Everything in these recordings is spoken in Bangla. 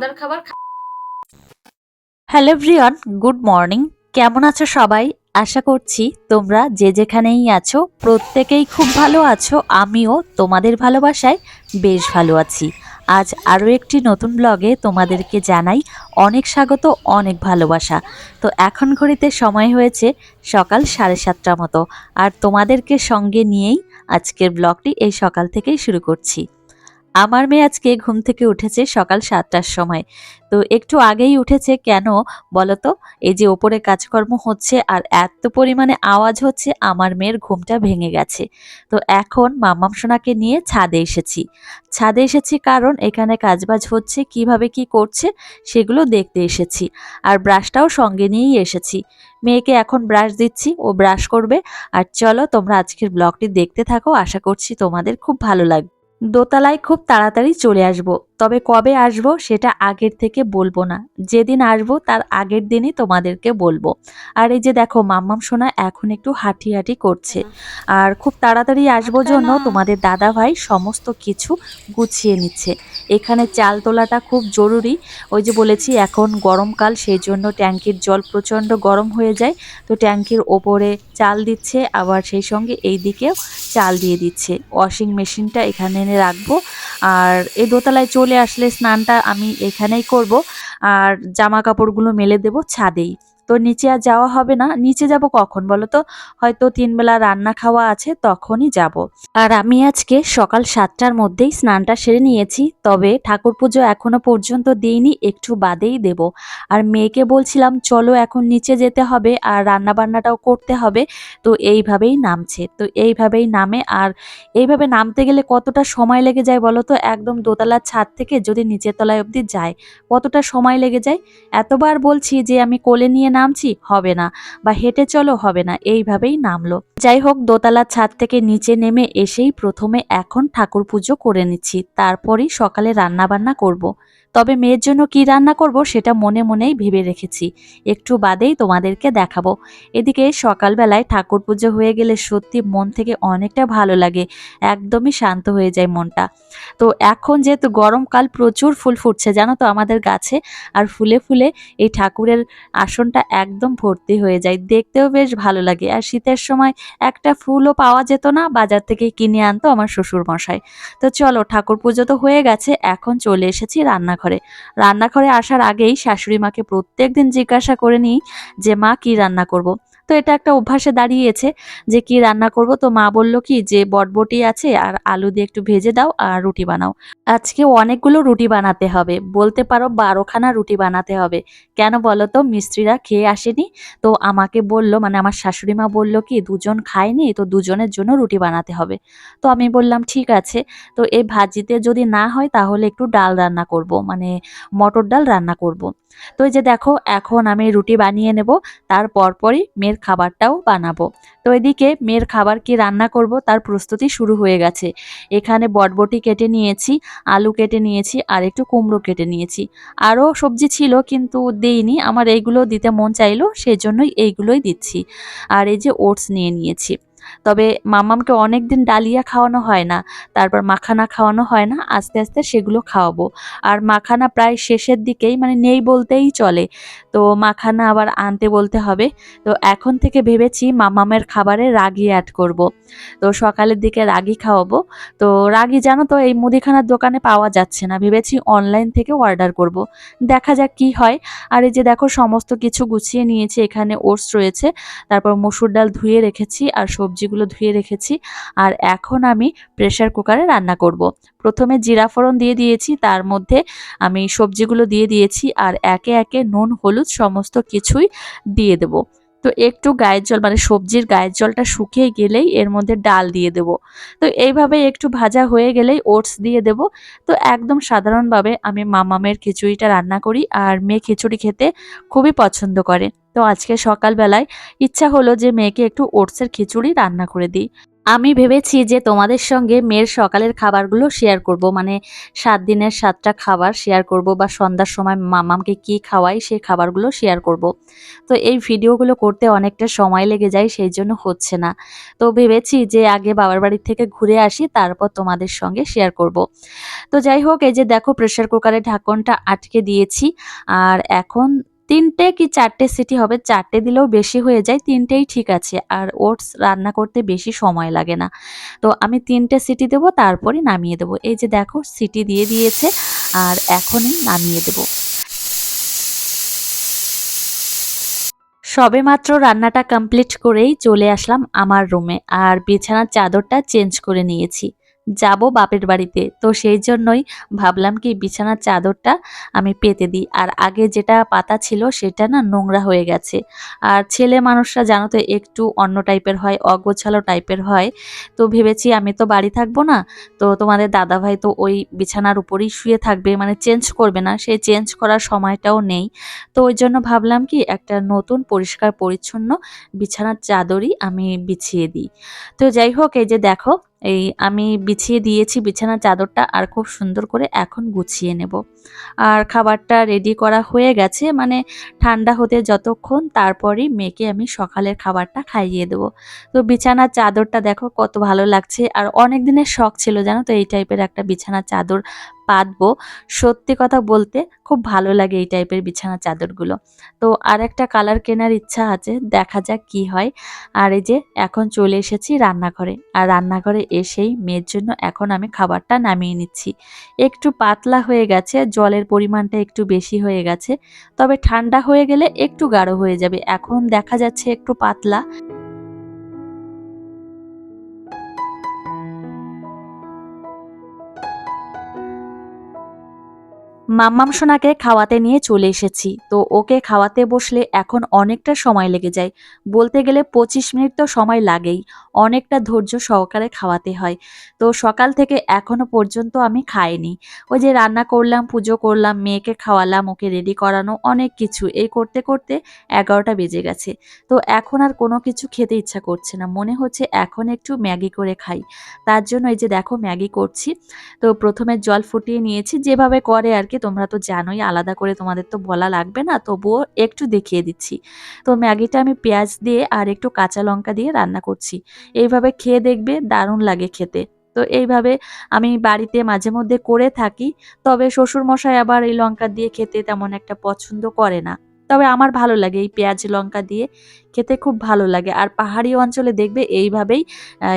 সন্ধ্যার খাবার হ্যালো এভরিওয়ান, গুড মর্নিং। কেমন আছো সবাই? আশা করছি তোমরা যে যেখানেই আছো, প্রত্যেকেই খুব ভালো আছো। আমিও তোমাদের ভালোবাসায় বেশ ভালো আছি। আজ আরও একটি নতুন ব্লগে তোমাদেরকে জানাই অনেক স্বাগত, অনেক ভালোবাসা। তো এখন ঘড়িতে সময় হয়েছে সকাল সাড়ে সাতটা মতো। আর তোমাদেরকে সঙ্গে নিয়েই আজকের ব্লগটি এই সকাল থেকেই শুরু করছি। আমার মেয়ে আজকে ঘুম থেকে উঠেছে সকাল সাতটার সময়। তো একটু আগেই উঠেছে, কেন বলতো? এই যে ওপরে কাজকর্ম হচ্ছে আর এত পরিমাণে আওয়াজ হচ্ছে, আমার মেয়ের ঘুমটা ভেঙে গেছে। তো এখন মাম্মাম সোনাকে নিয়ে ছাদে এসেছি। ছাদে এসেছি কারণ এখানে কাজবাজ হচ্ছে, কীভাবে কি করছে সেগুলো দেখতে এসেছি। আর ব্রাশটাও সঙ্গে নিয়েই এসেছি। মেয়েকে এখন ব্রাশ দিচ্ছি, ও ব্রাশ করবে। আর চলো তোমরা আজকের ব্লগটি দেখতে থাকো, আশা করছি তোমাদের খুব ভালো লাগবে। দোতলায় খুব তাড়াতাড়ি চলে আসব। তবে কবে আসব সেটা আগের থেকে বলব না। যেদিন আসব তার আগের দিনই তোমাদেরকে বলব। আর এই যে দেখো মাম্মাম সোনা এখন একটু হাঁটি হাঁটি করছে। আর খুব তাড়াতাড়ি আসব জন্য তোমাদের দাদা ভাই সমস্ত কিছু গুছিয়ে নিচ্ছে। এখানে চাল তোলাটা খুব জরুরি। ওই যে বলেছি এখন গরমকাল সেই জন্য ট্যাঙ্কির জল প্রচণ্ড গরম হয়ে যায়। তো ট্যাঙ্কির ওপরে চাল দিচ্ছে আবার সেই সঙ্গে এই দিকেও চাল দিয়ে দিচ্ছে। ওয়াশিং মেশিনটা এখানে এনে রাখব। আর এই দোতলায় চলে আসলে স্নানটা আমি এখানেই করব। আর জামা কাপড়গুলো মেলে দেব ছাদেই। তো নিচে আর যাওয়া হবে না। নিচে যাব কখন বলো তো? হয়তো তিনবেলা রান্না খাওয়া আছে, তখনই যাব। আর আমি আজকে সকাল সাতটার মধ্যেই স্নানটা সেরে নিয়েছি, তবে ঠাকুর পুজো এখনও পর্যন্ত দিইনি, একটু বাদেই দেব। আর মেয়েকে বলছিলাম, চলো এখন নিচে যেতে হবে আর রান্না বান্নাটাও করতে হবে। তো এইভাবেই নামছে। তো এইভাবেই নামে, আর এইভাবে নামতে গেলে কতটা সময় লেগে যায় বলো তো? একদম দোতলার ছাদ থেকে যদি নিচের তলায় অবধি যায়, কতটা সময় লেগে যায়? এতবার বলছি যে আমি কোলে নিয়ে নামছি, হবে না। বা হেঁটে চলো, হবে না। এইভাবেই নামলো। যাই হোক, দোতলার ছাদ থেকে নিচে নেমে এসেই প্রথমে এখন ঠাকুর পুজো করে নিচ্ছি। তারপরেই সকালে রান্নাবান্না করব। তবে মেয়ের জন্য কি রান্না করব সেটা মনে মনেই ভেবে রেখেছি। একটু বাদেই তোমাদেরকে দেখাবো। এদিকে সকালবেলায় ঠাকুর পুজো হয়ে গেলে সত্যি মন থেকে অনেকটা ভালো লাগে, একদমই শান্ত হয়ে যায় মনটা। তো এখন যেহেতু গরমকাল প্রচুর ফুল ফুটছে, জানো তো আমাদের গাছে, আর ফুলে ফুলে এই ঠাকুরের আসনটা একদম ভর্তি হয়ে যায়। দেখতেও বেশ ভালো লাগে। আর শীতের সময় একটা ফুলও পাওয়া যেত না, বাজার থেকে কিনে আনতো আমার শ্বশুর মশাই তো চলো ঠাকুর পুজো তো হয়ে গেছে, এখন চলে এসেছি রান্নাঘরে রান্নাঘরে আসার আগেই শাশুড়ি মাকে প্রত্যেক দিন জিজ্ঞাসা করে নিই যে, মা, কি রান্না করব। তো এটা একটা অভ্যাসে দাঁড়িয়েছে যে কি রান্না করব? তো মা বলল কি, যে বটবটি আছে আর আলু দিয়ে একটু ভেজে দাও আর রুটি বানাও। আজকে অনেকগুলো রুটি বানাতে হবে। বলতে পারো বারোখানা রুটি বানাতে হবে। কেন বলো তো? মিস্ত্রিরা খেয়ে আসেনি। তো আমাকে বলল মানে আমার শাশুড়ি মা বলল কি, দুজন খায়নি তো দুজনের জন্য রুটি বানাতে হবে। তো আমি বললাম, ঠিক আছে। তো এই ভাজিতে যদি না হয় তাহলে একটু ডাল রান্না করব। মানে মটর ডাল রান্না করব। তো এই যে দেখো, এখন আমি রুটি বানিয়ে নেব, তার পরপরই মেয়ের খাবারটাও বানাবো। তো এদিকে মেয়ের খাবার কি রান্না করব, তার প্রস্তুতি শুরু হয়ে গেছে। এখানে বটবটি কেটে নিয়েছি, আলু কেটে নিয়েছি, আর একটু কুমড়ো কেটে নিয়েছি। আরও সবজি ছিল, কিন্তু দেইনি, আমার এইগুলো দিতে মন চাইলো সেই জন্যই এইগুলোই দিচ্ছি। আর এই যে ওটস নিয়ে নিয়েছি। তবে মামামকে অনেক দিন ডালিয়া খাওয়ানো হয় না, তারপর মাখানা খাওয়ানো হয় না, আস্তে আস্তে সেগুলো খাওয়াবো। আর মাখানা প্রায় শেষের দিকেই মানে নেই বলতেই চলে। তো মাখানা আবার আনতে বলতে হবে। তো এখন থেকে ভেবেছি মামামের খাবারে রাগি অ্যাড করব। তো সকালের দিকে রাগি খাওয়াবো। তো রাগি, জানো তো, এই মুদিখানার দোকানে পাওয়া যাচ্ছে না। ভেবেছি অনলাইন থেকে অর্ডার করব। দেখা যাক কি হয়। আর এই যে দেখো, সমস্ত কিছু গুছিয়ে নিয়েছি। এখানে ওটস রয়েছে। তারপর মসুর ডাল ধুয়ে রেখেছি। আর সবজিগুলো ধুয়ে রেখেছি, আর এখন আমি প্রেশার কুকারে রান্না করব। প্রথমে জিরা ফোড়ন দিয়ে দিয়েছি, তার মধ্যে আমি সবজিগুলো দিয়ে দিয়েছি, আর একে একে নুন, হলুদ সমস্ত কিছুই দিয়ে দেব তো একটু গায়ের জল মানে সবজির গায়ের জলটা শুকিয়ে গেলেই এর মধ্যে ডাল দিয়ে দেব। তো এইভাবে একটু ভাজা হয়ে গেলেই ওটস দিয়ে দেব। তো একদম সাধারণভাবে আমি মামামের খিচুড়িটা রান্না করি আর মেয়ে খিচুড়ি খেতে খুবই পছন্দ করে। তো আজকে সকালবেলায় ইচ্ছা হলো যে মেয়েকে একটু ওটসের খিচুড়ি রান্না করে দিই। আমি ভেবেছি যে তোমাদের সঙ্গে মেয়ের সকালের খাবারগুলো শেয়ার করব মানে সাত দিনের সাতটা খাবার শেয়ার করব বা সন্ধ্যার সময় মামামকে কি খাওয়াই সেই খাবারগুলো শেয়ার করব। তো এই ভিডিওগুলো করতে অনেকটা সময় লেগে যায়, সেই জন্য হচ্ছে না। তো ভেবেছি যে আগে বাবার বাড়ির থেকে ঘুরে আসি, তারপর তোমাদের সঙ্গে শেয়ার করব। তো যাই হোক, এই যে দেখো প্রেশার কুকারের ঢাকনটা আটকে দিয়েছি, আর এখন তিনটে কি চারটে সিটি হবে? চারটে দিলেও বেশি হয়ে যায়, তিনটেই ঠিক আছে। আর ওটস রান্না করতে বেশি সময় লাগে না। তো আমি তিনটে সিটি দেবো, তারপরে নামিয়ে দেবো। এই যে দেখো, সিটি দিয়ে দিয়েছে, আর এখনই নামিয়ে দেবো। সবে মাত্র রান্নাটা কমপ্লিট করেই চলে আসলাম আমার রুমে, আর বিছানার চাদরটা চেঞ্জ করে নিয়েছি। যাব বাপের বাড়িতে। তো সেই জন্যই ভাবলাম কি বিছানার চাদরটা আমি পেতে দিই। আর আগে যেটা পাতা ছিল সেটা না নোংরা হয়ে গেছে। আর ছেলে মানুষরা জানো তো একটু অন্য টাইপের হয়, অগোছালো টাইপের হয়। তো ভেবেছি আমি তো বাড়ি থাকব না। তো তোমাদের দাদাভাই তো ওই বিছানার উপরেই শুয়ে থাকবে মানে চেঞ্জ করবে না। সেই চেঞ্জ করার সময়টাও নেই। তো ওই জন্য ভাবলাম কি একটা নতুন পরিষ্কার পরিচ্ছন্ন বিছানার চাদরই আমি বিছিয়ে দিই। তো যাই হোক, এই যে দেখো এই আমি বিছিয়ে দিয়েছি বিছানার চাদরটা আর খুব সুন্দর করে এখন গুছিয়ে নেব। আর খাবারটা রেডি করা হয়ে গেছে মানে ঠান্ডা হতে যতক্ষণ তারপরেই মেয়েকে আমি সকালের খাবারটা খাইয়ে দেবো। তো বিছানার চাদরটা দেখো কত ভালো লাগছে, আর অনেক দিনের শখ ছিল জানো তো এই টাইপের একটা বিছানার চাদর পাতবো। সত্যি কথা বলতে খুব ভালো লাগে এই টাইপের বিছানা চাদরগুলো। তো আর একটা কালার কেনার ইচ্ছা আছে, দেখা যাক কি হয়। আর এই যে এখন চলে এসেছি রান্নাঘরে। আর রান্নাঘরে এসেই মেয়ের জন্য এখন আমি খাবারটা নামিয়ে নিচ্ছি। একটু পাতলা হয়ে গেছে, জলের পরিমাণটা একটু বেশি হয়ে গেছে। তবে ঠান্ডা হয়ে গেলে একটু গাঢ় হয়ে যাবে। এখন দেখা যাচ্ছে একটু পাতলা। মাম্মাম সোনাকে খাওয়াতে নিয়ে চলে এসেছি। তো ওকে খাওয়াতে বসলে এখন অনেকটা সময় লেগে যায়। বলতে গেলে পঁচিশ মিনিট তো সময় লাগেই। অনেকটা ধৈর্য সহকারে খাওয়াতে হয়। তো সকাল থেকে এখনও পর্যন্ত আমি খাইনি। ওই যে রান্না করলাম, পুজো করলাম, মেয়েকে খাওয়ালাম, ওকে রেডি করানো, অনেক কিছু। এই করতে করতে এগারোটা বেজে গেছে। তো এখন আর কোনো কিছু খেতে ইচ্ছা করছে না। মনে হচ্ছে এখন একটু ম্যাগি করে খাই। তার জন্য এই যে দেখো ম্যাগি করছি। তো প্রথমে জল ফুটিয়ে নিয়েছি। যেভাবে করে আর কি তোমরা তো জানোই, আলাদা করে তোমাদের তো বলা লাগবে না, তবুও একটু দেখিয়ে দিচ্ছি। তো ম্যাগিটা আমি পেঁয়াজ দিয়ে আর একটু কাঁচা লঙ্কা দিয়ে রান্না করছি। এইভাবে খেয়ে দেখবে দারুণ লাগে খেতে। তো এইভাবে আমি বাড়িতে মাঝে মধ্যে করে থাকি, তবে শ্বশুর মশাই আবার এই লঙ্কা দিয়ে খেতে তেমন একটা পছন্দ করে না। তবে আমার ভালো লাগে এই পেঁয়াজ, লঙ্কা দিয়ে খেতে খুব ভালো লাগে। আর পাহাড়ি অঞ্চলে দেখবে এইভাবেই,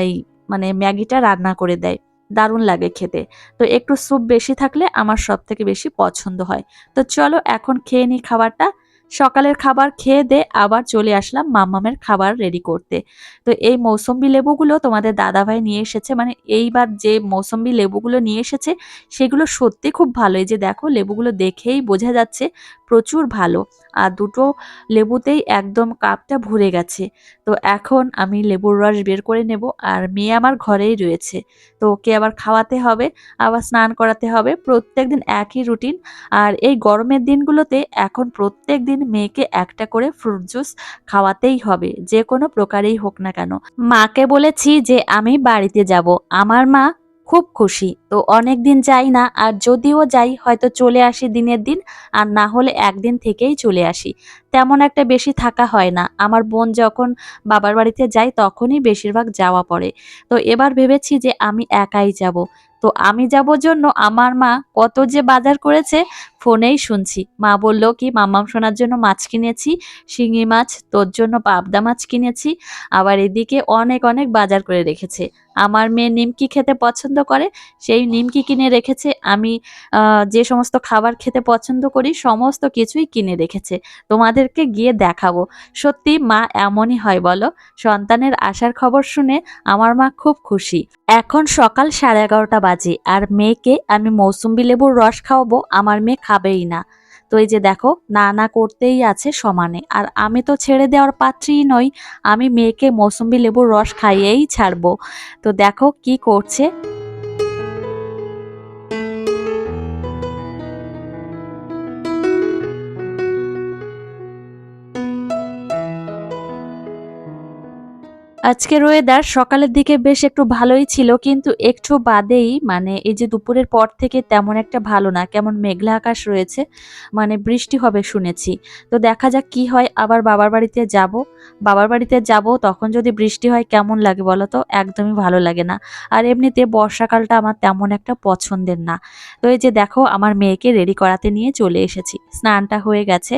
এই মানে ম্যাগিটা রান্না করে দেয়। দারুণ লাগে খেতে। তো একটু স্যুপ বেশি থাকলে আমার সব থেকে বেশি পছন্দ হয়। তো চলো এখন খেয়ে নিই খাবারটা। সকালের খাবার খেয়ে দে, আবার চলে আসলাম মাম্মামের খাবার রেডি করতে। তো এই মৌসম্বি লেবুগুলো তোমাদের দাদাভাই নিয়ে এসেছে মানে এইবার যে মৌসম্বি লেবুগুলো নিয়ে এসেছে, সেগুলো সত্যি খুব ভালো। এই যে দেখো, লেবুগুলো দেখেই বোঝা যাচ্ছে প্রচুর ভালো। আর দুটো লেবুতেই একদম কাপটা ভরে গেছে। তো এখন আমি লেবুর রস বের করে নেব, আর মেয়ে আমার ঘরেই রয়েছে। তো ওকে আবার খাওয়াতে হবে, আবার স্নান করাতে হবে প্রত্যেক দিন একই রুটিন। আর এই গরমের দিনগুলোতে এখন প্রত্যেক দিন মেয়েকে একটা করে ফ্রুট জুস খাওয়াতেই হবে, যে কোনো প্রকারেই হোক না কেন। মাকে বলেছি যে, আমি বাড়িতে যাব। আমার মা খুব খুশি। তো অনেক দিন যাই না, আর যদিও যাই, হয়তো চলে আসি দিনের দিন, আর না হলে একদিন থেকেই চলে আসি। তেমন একটা বেশি থাকা হয় না। আমার বোন যখন বাবার বাড়িতে যাই তখনই বেশিরভাগ যাওয়া পড়ে। তো এবার ভেবেছি যে, আমি একাই যাব। তো আমি যাব জন্য আমার মা কত যে বাজার করেছে ফোনেই শুনছি। মা বলল, কি মামাম শোনার জন্য মাছ কিনেছি, শিঙি মাছ, তোর জন্য পাবদা মাছ কিনেছি, আবার এদিকে অনেক অনেক বাজার করে রেখেছে। আমার মেয়ে নিমকি খেতে পছন্দ করে, সেই নিমকি কিনে রেখেছে। আমি যে সমস্ত খাবার খেতে পছন্দ করি, সমস্ত কিছুই কিনে রেখেছে। তোমাদেরকে গিয়ে দেখাবো। সত্যি মা এমনই হয় বলো? সন্তানের আসার খবর শুনে আমার মা খুব খুশি। এখন সকাল সাড়ে এগারোটা বাজে। আর মেয়েকে আমি মৌসুম্বি লেবুর রস খাওয়াবো, আমার মেয়ে খাবেই না। তো এই যে দেখো না না করতেই আছে সমানে। আর আমি তো ছেড়ে দেওয়ার পাত্রই নই, আমি মেয়েকে মৌসুম্বি লেবুর রস খাইয়েই ছাড়বো। তো দেখো কি করছে। আজকের ওয়েদার সকালের দিকে বেশ একটু ভালোই ছিল, কিন্তু একটু বাদেই মানে এই যে দুপুরের পর থেকে তেমন একটা ভালো না, কেমন মেঘলা আকাশ রয়েছে মানে বৃষ্টি হবে শুনেছি। তো দেখা যাক কি হয়, আবার বাবার বাড়িতে যাব। বাবার বাড়িতে যাব, তখন যদি বৃষ্টি হয় কেমন লাগে বলো তো? একদমই ভালো লাগে না। আর এমনিতে বর্ষাকালটা আমার তেমন একটা পছন্দের না। তো এই যে দেখো, আমার মেয়েকে রেডি করাতে নিয়ে চলে এসেছি। স্নানটা হয়ে গেছে।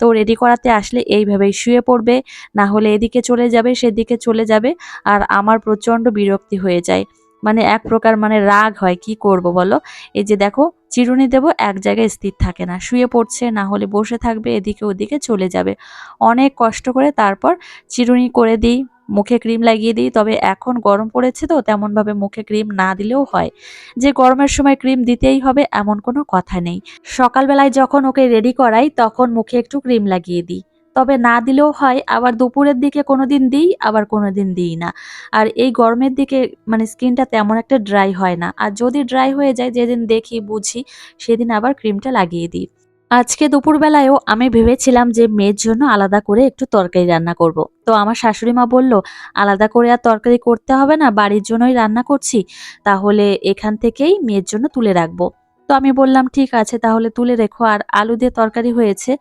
তো রেডি করাতে আসলে এইভাবেই শুয়ে পড়বে, না হলে এদিকে চলে যাবে, সেদিকে চলে যাবে আর আমার প্রচণ্ড বিরক্তি হয়ে যায়। মানে এক প্রকার মানে রাগ হয়, কি করব বলো? এই যে দেখো চিরুনি দেব এক জায়গায় স্থির থাকে না। শুয়ে পড়ছে, না হলে বসে থাকবে, এদিকে ওদিকে চলে যাবে। অনেক কষ্ট করে তারপর চিরুনি করে দিই, মুখে ক্রিম লাগিয়ে দিই। তবে এখন গরম পড়েছে তো, তেমনভাবে মুখে ক্রিম না দিলেও হয়। যে গরমের সময় ক্রিম দিতেই হবে, এমন কোনো কথা নেই। সকালবেলায় যখন ওকে রেডি করাই, তখন মুখে একটু ক্রিম লাগিয়ে দিই। তবে না দিলেও হয়, আবার দুপুরের দিকে কোনো দিন দিই, আবার কোনো দিন দিই না। আর এই গরমের দিকে মানে স্কিনটা তেমন একটা ড্রাই হয় না। আর যদি ড্রাই হয়ে যায়, যেদিন দেখি, বুঝি, সেদিন আবার ক্রিমটা লাগিয়ে দিই। আজকে দুপুরবেলায়ও আমি ভেবেছিলাম যে মেয়ের জন্য আলাদা করে একটু তরকারি রান্না করব। তো আমার শাশুড়ি মা বলল, আলাদা করে আর তরকারি করতে হবে না, বাড়ির জন্যই রান্না করছি। তাহলে এখান থেকেই মেয়ের জন্য তুলে রাখব। তো আমি বললাম, ঠিক আছে, তাহলে তুলে রেখো। আর আলু দিয়ে তরকারি হয়েছে।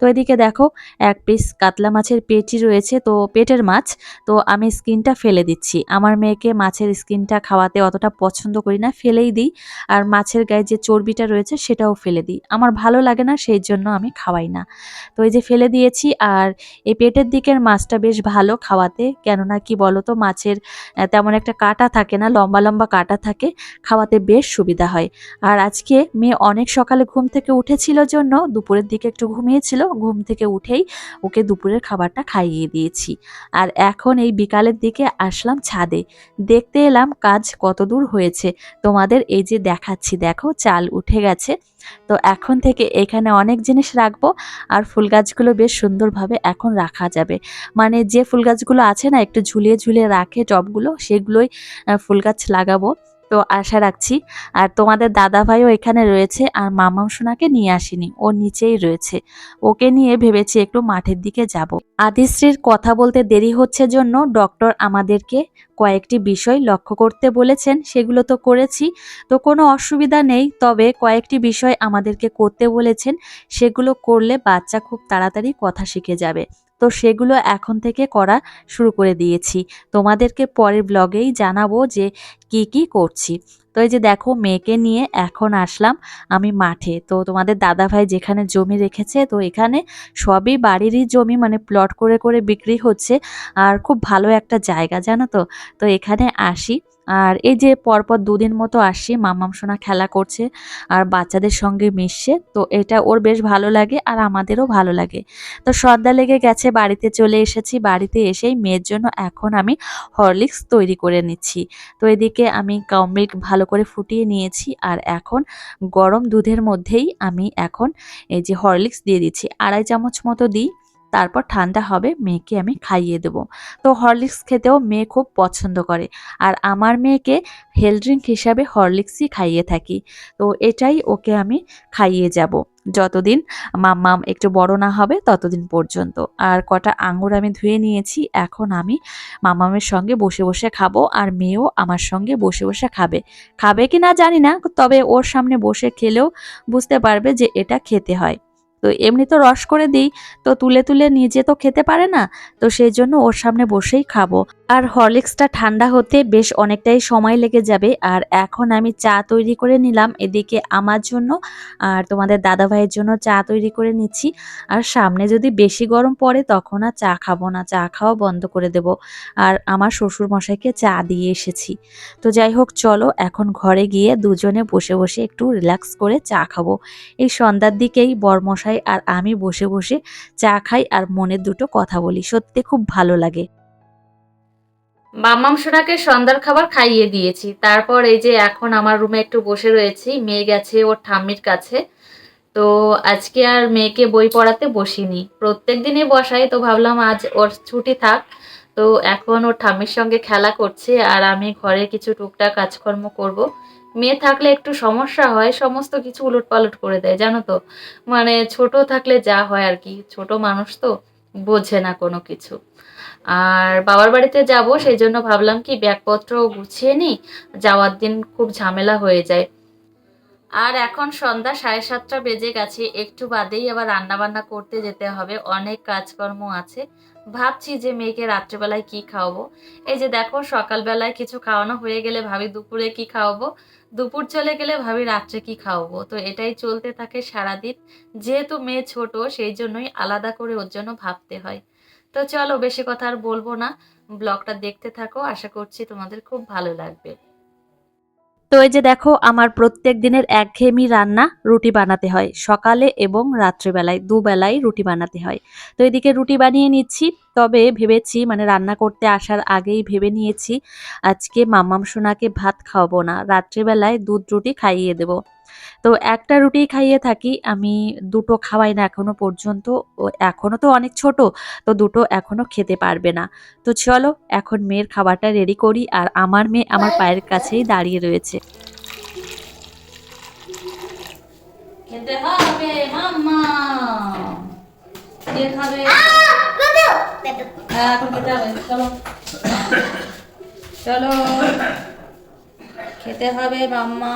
তো এদিকে দেখো, এক পিস কাতলা মাছের পেটি রয়েছে, তো পেটের মাছ। তো আমি স্কিনটা ফেলে দিচ্ছি। আমার মেয়েকে মাছের স্কিনটা খাওয়াতে অতটা পছন্দ করি না, ফেলেই দিই। আর মাছের গায়ে যে চর্বিটা রয়েছে, সেটাও ফেলে দিই। আমার ভালো লাগে না, সেই জন্য আমি খাওয়াই না। তো এই যে ফেলে দিয়েছি, আর এই পেটের দিকের মাছটা বেশ ভালো খাওয়াতে। কেননা কি বলো তো মাছের তেমন একটা কাটা থাকে না, লম্বা লম্বা কাটা থাকে, খাওয়াতে বেশ সুবিধা হয়। আর আজকে মেয়ে অনেক সকালে ঘুম থেকে উঠেছিল জন্য দুপুরের দিকে একটু ঘুমিয়েছিল। ঘুম থেকে উঠেই ওকে দুপুরের খাবারটা খাইয়ে দিয়েছি। আর এখন এই বিকালের দিকে আসলাম ছাদে। দেখতে এলাম কাজ কত দূর হয়েছে। তোমাদের এই যে দেখাচ্ছি, দেখো চাল উঠে গেছে। তো এখন থেকে এখানে অনেক জিনিস রাখব আর ফুল গাছগুলো বেশ সুন্দরভাবে এখন রাখা যাবে। মানে যে ফুল গাছগুলো আছে না, একটু ঝুলিয়ে ঝুলিয়ে রাখে টবগুলো, সেগুলোই ফুল গাছ লাগাবো। তো আশা রাখছি। আর তোমাদের দাদা ভাইও এখানে রয়েছে আর মামাম সোনাকে নিয়ে আসিনি, ও নিচেই রয়েছে। ওকে নিয়ে ভেবেছি একটু মাঠের দিকে যাব। আদিশ্রীর কথা বলতে দেরি হচ্ছে জন্য ডক্টর আমাদেরকে কয়েকটি বিষয় লক্ষ্য করতে বলেছেন, সেগুলো তো করেছি, তো কোনো অসুবিধা নেই, তবে কয়েকটি বিষয় আমাদেরকে করতে বলেছেন, সেগুলো করলে বাচ্চা খুব তাড়াতাড়ি কথা শিখে যাবে। তো সেগুলো এখন থেকে করা শুরু করে দিয়েছি। তোমাদেরকে পরের ব্লগেই জানাব যে কি কি করছি? তো এই যে দেখো, মেয়েকে নিয়ে এখন আসলাম আমি মাঠে। তো তোমাদের দাদা ভাই যেখানে জমি রেখেছে, তো এখানে সবই বাড়িরই জমি মানে প্লট করে করে বিক্রি হচ্ছে। আর খুব ভালো একটা জায়গা, জানো তো? তো এখানে আসি। আর এই যে পরপর দুদিন মতো আসি, মামাম সোনা খেলা করছে আর বাচ্চাদের সঙ্গে মিশছে। তো এটা ওর বেশ ভালো লাগে আর আমাদেরও ভালো লাগে। তো সন্ধ্যা লেগে গেছে, বাড়িতে চলে এসেছি। বাড়িতে এসেই মেয়ের জন্য এখন আমি হরলিক্স তৈরি করে নিচ্ছি। তো এদিকে আমি কাউ মিল্ক ভালো করে ফুটিয়ে নিয়েছি আর এখন গরম দুধের মধ্যেই আমি এখন এই যে হরলিক্স দিয়ে দিচ্ছি। আড়াই চামচ মতো দিই, তারপর ঠান্ডা হবে, মেয়েকে আমি খাইয়ে দেবো। তো হরলিক্স খেতেও মেয়ে খুব পছন্দ করে আর আমার মেয়েকে হেলথ ড্রিঙ্ক হিসাবে হরলিক্সই খাইয়ে থাকি। তো এটাই ওকে আমি খাইয়ে যাব। যতদিন মাম্মাম একটু বড় না হবে ততদিন পর্যন্ত। আর কটা আঙুর আমি ধুয়ে নিয়েছি, এখন আমি মামামের সঙ্গে বসে বসে খাব আর মেয়েও আমার সঙ্গে বসে বসে খাবে। খাবে কি না জানি না, তবে ওর সামনে বসে খেলেও বুঝতে পারবে যে এটা খেতে হয়। তো এমনি তো রস করে দিই, তো তুলে তুলে নিজে তো খেতে পারে না, তো সেই জন্য ওর সামনে বসেই খাব। আর হরলিক্সটা ঠান্ডা হতে বেশ অনেকটাই সময় লেগে যাবে। আর এখন আমি চা তৈরি করে নিলাম এদিকে আমার জন্য আর তোমাদের দাদা ভাইয়ের জন্য চা তৈরি করে নিচ্ছি। আর সামনে যদি বেশি গরম পড়ে তখন আর চা খাব না, চা খাওয়া বন্ধ করে দেব। আর আমার শ্বশুর মশাইকে চা দিয়ে এসেছি। তো যাই হোক, চলো এখন ঘরে গিয়ে দুজনে বসে বসে একটু রিল্যাক্স করে চা খাব। এই সন্ধ্যার দিকেই বরমশাই আর আমি বসে বসে চা খাই আর মনের দুটো কথা বলি। সত্যি খুব ভালো লাগে। মামাম সোনাকে সন্ধ্যার খাবার খাইয়ে দিয়েছি। তারপর এই যে এখন আমার রুমে একটু বসে রয়েছি, মেয়ে গেছে ওর ঠাম্মির কাছে। তো আজকে আর মেয়েকে বই পড়াতে বসিনি। প্রত্যেক দিনই বসাই, তো ভাবলাম আজ ওর ছুটি থাক। তো এখন ওর ঠাম্মির সঙ্গে খেলা করছে আর আমি ঘরে কিছু টুকটাক কাজকর্ম করব। মেয়ে থাকলে একটু সমস্যা হয়, সমস্ত কিছু উলট পালট করে দেয়, জানো তো? মানে ছোট থাকলে যা হয় আর কি, ছোট মানুষ তো বোঝে না কোনো কিছু। আর বাবার বাড়িতে যাব সেই জন্য ভাবলাম কি ব্যাগপত্র গুছিয়ে নিই, যাওয়ার দিন খুব ঝামেলা হয়ে যায়। আর এখন সন্ধ্যা সাড়ে সাতটা বেজে গেছে, একটু বাদেই আবার রান্না বান্না করতে যেতে হবে, অনেক কাজকর্ম আছে। ভাবছি যে মেয়েকে রাত্রেবেলায় কি খাওয়াবো? এই যে দেখো, সকালবেলায় কিছু খাওয়ানো হয়ে গেলে ভাবি দুপুরে কি খাওয়াবো? দুপুর চলে গেলে ভাবি রাত্রে কি খাওয়াবো? তো এটাই চলতে থাকে সারাদিন। যেহেতু মেয়ে ছোট, সেই জন্যই আলাদা করে ওর জন্য ভাবতে হয়। তো চলো বেশি কথা আর বলব না। ব্লগটা দেখতে থাকো, আশা করছি তোমাদের খুব ভালো লাগবে। তো এই যে দেখো, আমার প্রত্যেক দিনের একঘেয়েমি রান্না রুটি বানাতে হয়। সকালে এবং রাত্রেবেলায়, দুবেলায় রুটি বানাতে হয়। তো এদিকে রুটি বানিয়ে নিচ্ছি, তবে ভেবেছি মানে রান্না করতে আসার আগেই ভেবে নিয়েছি, আজকে মাম্মাম সোনাকে ভাত খাওয়াবো না। রাত্রেবেলায় দুধ রুটি খাইয়ে দেব। তো একটা রুটি খাইয়ে থাকি আমি দুটো খাওয়াই না এখনও পর্যন্ত ও এখনও তো অনেক ছোট তো দুটো এখনও খেতে পারবে না। তো চলো এখন মেয়ের খাবারটা রেডি করি আর আমার মেয়ে আমার পায়ের কাছেই দাঁড়িয়ে রয়েছে। খেতে হবে মাম্মা! কে খাবে? এখন খেতে হবে চলো। চলো। খেতে হবে মাম্মা।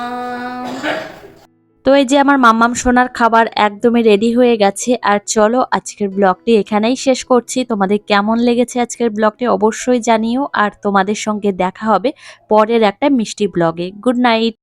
তো এই যে আমার মাম্মাম সোনার খাবার একদমই রেডি হয়ে গেছে, আর চলো আজকের ব্লগটি এখানেই শেষ করছি। তোমাদের কেমন লেগেছে আজকের ব্লগটি অবশ্যই জানিও, আর তোমাদের সঙ্গে দেখা হবে পরের একটা মিষ্টি ব্লগে গুড নাইট